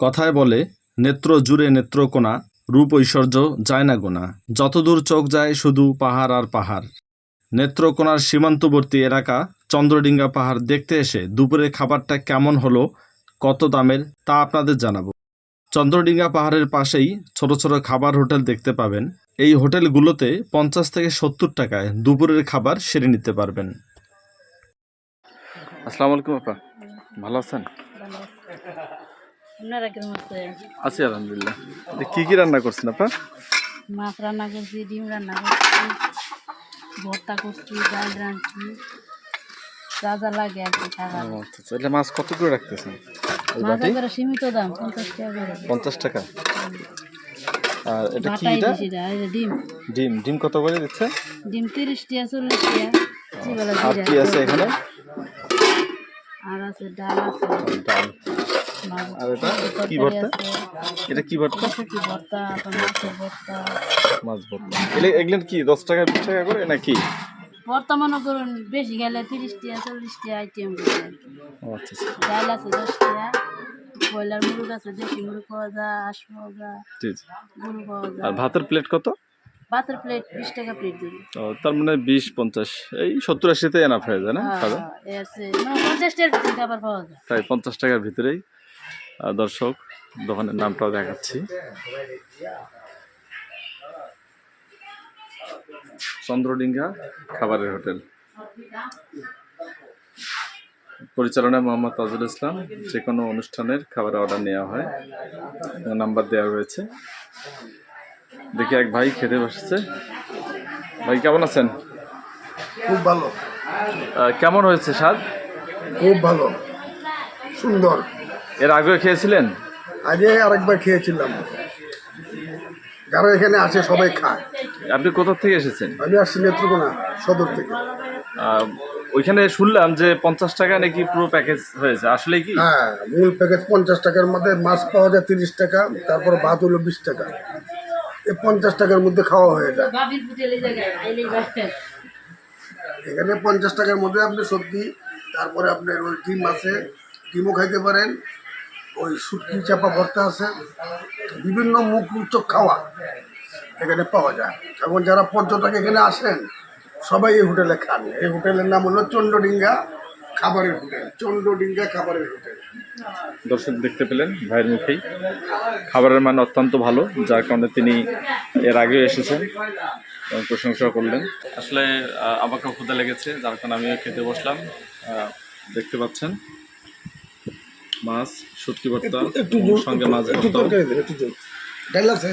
কথায় বলে নেত্র জুড়ে নেত্রকোনা রূপ ঐশ্বর্য যায় না গোনা যতদূর চোখ যায় শুধু পাহাড় আর পাহাড়। নেত্রকোনার সীমান্তবর্তী এলাকা চন্দ্রডিঙ্গা পাহাড় দেখতে এসে দুপুরের খাবারটা কেমন হলো কত দামের তা আপনাদের জানাব। চন্দ্রডিঙ্গা পাহাড়ের পাশেই ছোট ছোট খাবার হোটেল দেখতে পাবেন। এই হোটেলগুলোতে পঞ্চাশ থেকে সত্তর টাকায় দুপুরের খাবার সেরে নিতে পারবেন। আসসালামু আলাইকুম আপা। ভালো আছেন? ভালো আছি। আপনারা কেমন আছেন? আছি আলহামদুলিল্লাহ। কি কি রান্না করছেন আপা? মাছ রান্না করছি ডিম রান্না করছি ভর্তা করছি ডাল রাঁধছি যা যা লাগে আর কি খাবার আচ্ছা আচ্ছা। এটা মাছ কত করে রাখতেছেন? মাছ বাটি? সীমিত দাম পঞ্চাশ টাকা পঞ্চাশ টাকা? আর এটা কি এটা? ডিম। ডিম ডিম কত করে দিচ্ছে? ডিম তিরিশ টাকা চল্লিশ জিবেলা আর কি আছে এখানে? আর আছে ডাল আছে। ডাল। আর এটা? কি ভর্তা? এটা কি ভর্তা? কি ভর্তা? আবার ভর্তা। মাছ ভর্তা। এগুলো এগুলো কি দশ টাকা বিশ টাকা করে নাকি? ভর্তা মনে করুন বেশি গেলে তিরিশ টাকা চল্লিশ টাকা আইটেম ও আচ্ছা আচ্ছা। ডাল আছে দশ টাকা ব্রয়লার মুরগ আছে দেশি মুরগ পাওয়া যায় হাঁস পাওয়া যায় জি জি। গরু পাওয়া আর ভাতের প্লেট কত? ভাতের প্লেট বিশ টাকা প্লেট দিবি। ও, তার মানে বিশ পঞ্চাশ এই সত্তর আশিতে এনাফ হয়ে যায় না? হ্যাঁ আছে না পঞ্চাশ টাকার ভিতরে খাবার পাওয়া যায়। তাই পঞ্চাশ টাকার ভিতরেই দর্শক দোকানের নামটাও দেখাচ্ছি। চন্দ্রডিঙ্গা খাবারের হোটেল। পরিচালনায় মোহাম্মদ তাজুল ইসলাম। যে কোনো অনুষ্ঠানের খাবারের অর্ডার নেওয়া হয়। নাম্বার দেওয়া রয়েছে দেখি এক ভাই খেতে বসেছে। ভাই কেমন আছেন? খুব ভালো। কেমন হয়েছে স্বাদ? খুব ভালো। সুন্দর। এর আগেও খেয়েছিলেন? আগে আরেকবার খেয়েছিলাম। যারা এখানে আসে সবাই খায়। আপনি কোথা থেকে এসেছেন? আমি আসছি নেত্রকোনা সদর থেকে। ওইখানে শুনলাম যে পঞ্চাশ টাকা নাকি পুরো প্যাকেজ হয়েছে। আসলে কি? হ্যাঁ মূল প্যাকেজ পঞ্চাশ টাকার মধ্যে মাছ পাওয়া যায় তিরিশ টাকা তারপর ভাত হলো বিশ টাকা। এই পঞ্চাশ টাকার মধ্যে খাওয়া হয়ে যায় এখানে পঞ্চাশ টাকার মধ্যে আপনি সবজি তারপরে আপনার ওই ডিম আছে ডিমও খাইতে পারেন। ওই শুটকি চাপা ভর্তা আছে বিভিন্ন মুখ উচ্চক খাওয়া এখানে পাওয়া যায়। এবং যারা পর্যটক এখানে আসেন সবাই এই হোটেলে খান। এই হোটেলের নাম হলো চন্দ্রডিঙ্গা খাবারের হোটেল চন্দ্রডিঙ্গা খাবারের হোটেল। দর্শক দেখতে পেলেন ভাইয়ের মুখেই। খাবারের মান অত্যন্ত ভালো যার কারণে তিনি এর আগেও এসেছেন এবং প্রশংসা করলেন। আসলে আমাকে ক্ষুদা লেগেছে যার কারণে আমিও খেতে বসলাম। দেখতে পাচ্ছেন। মাছ শুটকি ভর্তা সঙ্গে মাছ ভর্তা